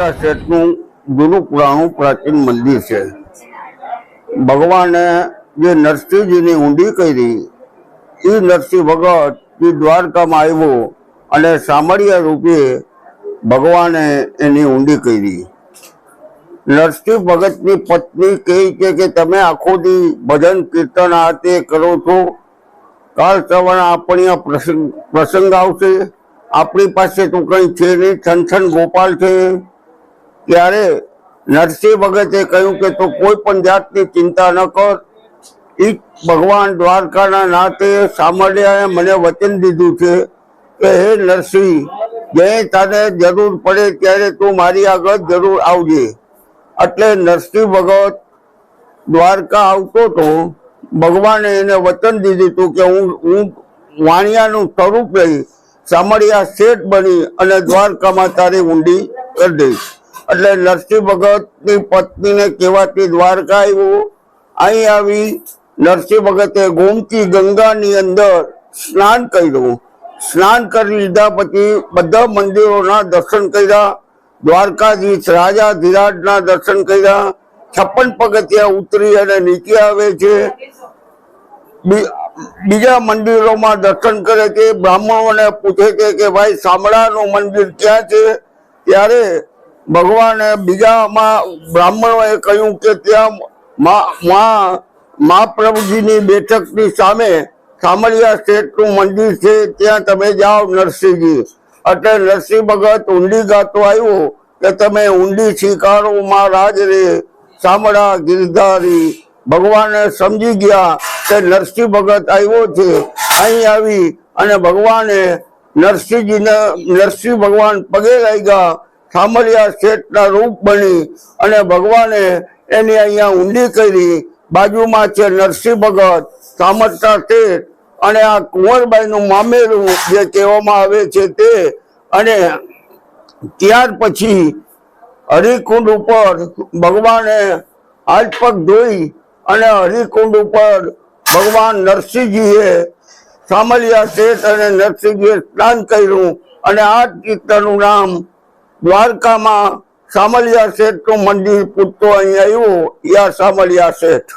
સામળિયા શેઠનું જૂનું પુરાણું પ્રાચીન મંદિર છે. ભગવાને જે નરસિંહજીની ઊંડી કરી એ નરસિંહ ભગત એ દ્વારકામાં આવ્યો અને સામરિયા રૂપે ભગવાને એની ઊંડી કરી. નરસિંહ ભગતની પત્ની કહે છે કે, તમે આખો દી ભજન કીર્તન આ તે કરો છો? કાલ સવારે આપણી પ્રસંગ પ્રસંગ આવશે. આપણી પાસે તો કંઈ છે નહીં. છનછન ગોપાલ છે. ત્યારે નરસિંહ ભગતે કહ્યું કે તો કોઈ પણ જાતની ચિંતા ન કર. એ ભગવાન દ્વારકાના નાતે સામર્યાએ મને વચન દીધું છે કે હે નરસિંહ જે તને જરૂર પડે ત્યારે તું મારી આગળ જરૂર આવજે. એટલે નરસિંહ ભગત દ્વારકા આવતો તો ભગવાને એને વચન દીધું હતું કે હું હું વાણિયાનું સ્વરૂપ લઈ સામળિયા શેઠ બની અને દ્વારકામાં તારી ઊંડી કરી દઈશ. એટલે નરસિંહ ભગતની પત્નીને કહેવાતી દ્વારકા આવ્યું. અહીં આવી નરસિંહ ભગતે ગોમતી ગંગાની અંદર સ્નાન કર્યું. સ્નાન કરી લીધા પછી બધા મંદિરોના દર્શન કર્યા. દ્વારકાધીશ રાજા ધીરાજના દર્શન કર્યા. છપ્પન પગથિયા ઉતરી અને નીચે આવે છે. બીજા મંદિરોમાં દર્શન કરે છે. બ્રાહ્મણોને પૂછે છે કે ભાઈ શામળાનું મંદિર ક્યાં છે? ત્યારે ભગવાને બીજામાં બ્રાહ્મણોએ કહ્યું કે ત્યાં મા- મહાપ્રભુજીની બેઠકની સામે સામરિયા શેઠનું મંદિર છે, ત્યાં તમે જાઓ નરસિંહજી. એટલે નરસિંહ ભગત ઊંડી ગાતો આવ્યો કે તમે ઊંડી સ્વીકારો મા રાજ રે, શામળા ગિરધારી. ભગવાને સમજી ગયા કે નરસિંહ ભગત આવ્યો છે, અહીં આવી અને ભગવાને નરસિંહજીને, નરસિંહ ભગવાન પગે લાગ્યા સામરિયા શેઠના રૂપ બની અને ભગવાને એની અહીંયા ઊંડી કરી. બાજુમાં છે નરસિંહ ભગત, સામરતા શેઠ અને આ કુંવરબાઈનું મામેરું જે કહેવામાં આવે છે તે. અને ત્યાર પછી હરિકુંડ ઉપર ભગવાને હાથ પગ ધોઈ અને હરિકુંડ ઉપર ભગવાન નરસિંહજીએ સામલિયા શેઠ અને નરસિંહજીએ સ્નાન કર્યું અને આ ચિત્રનું નામ દ્વારકામાં સામલિયા શેઠનું મંદિર પૂછતો અહીં આવ્યું યા સામલિયા શેઠ?